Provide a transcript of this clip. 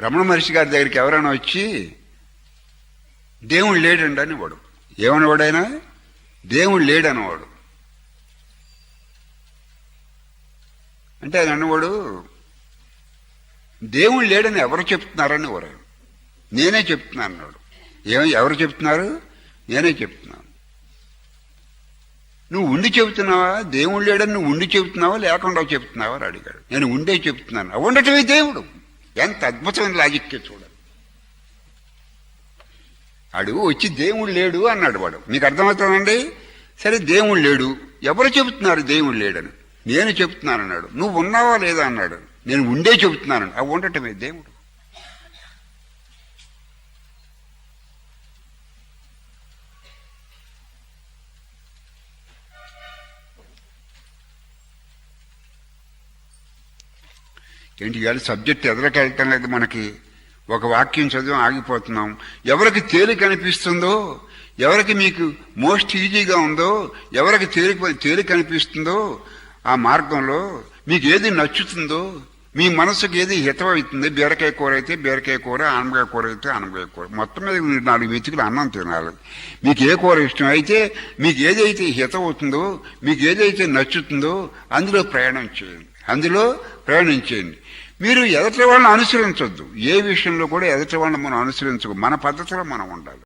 రమణ మహర్షి గారి దగ్గరికి ఎవరైనా వచ్చి దేవుడు లేడండి అనేవాడు. ఏమనేవాడైనా? దేవుడు లేడనేవాడు అంటే ఆయన అన్నవాడు దేవుడు లేడని ఎవరు చెప్తున్నారని ఎవరు నేనే చెప్తున్నాను అన్నాడు. ఏమో ఎవరు చెప్తున్నారు? నేనే చెప్తున్నాను. నువ్వు ఉండి చెబుతున్నావా? దేవుడు లేడని నువ్వు ఉండి చెబుతున్నావా? లేకుండా చెప్తున్నావా అని అడిగాడు. నేను ఉండే చెప్తున్నాను ఉండటమే దేవుడు. ఎంత అద్భుతమైన లాజిక్కే చూడాలి అడుగు వచ్చి దేవుడు లేడు అన్నాడు వాడు. మీకు అర్థమవుతుందండి? సరే దేవుడు లేడు. ఎవరు చెబుతున్నారు దేవుడు లేడని? నేను చెప్తున్నాను అన్నాడు నువ్వు ఉన్నావా లేదా? అన్నాడు. నేను ఉండే చెబుతున్నాను అవి ఉండటమే దేవుడు. ఏంటి ఇవాళ సబ్జెక్ట్ ఎదరకెళ్ళటం లేదు మనకి. ఒక వాక్యం చదివి ఆగిపోతున్నాం. ఎవరికి తేలిక అనిపిస్తుందో ఎవరికి మీకు మోస్ట్ ఈజీగా ఉందో ఎవరికి తేలిక తేలిక అనిపిస్తుందో ఆ మార్గంలో మీకు ఏది నచ్చుతుందో మీ మనసుకు ఏది హితమవుతుంది బీరకాయ కూర అయితే బీరకాయ కూర ఆనపకాయ కూర అయితే ఆనపకాయ కూర. మొత్తం మీద మీరు నాలుగు వెతుకులు అన్నం తినాలి. మీకు ఏ కూర ఇష్టం అయితే మీకు ఏదైతే హితం అవుతుందో మీకు ఏదైతే నచ్చుతుందో అందులో ప్రయాణం చేయండి. అందులో ప్రయాణం చేయండి. మీరు ఎదటి వాళ్ళని అనుసరించొద్దు. ఏ విషయంలో కూడా ఎదటి వాళ్ళని మనం అనుసరించకు మన పద్ధతిలో మనం ఉండాలి.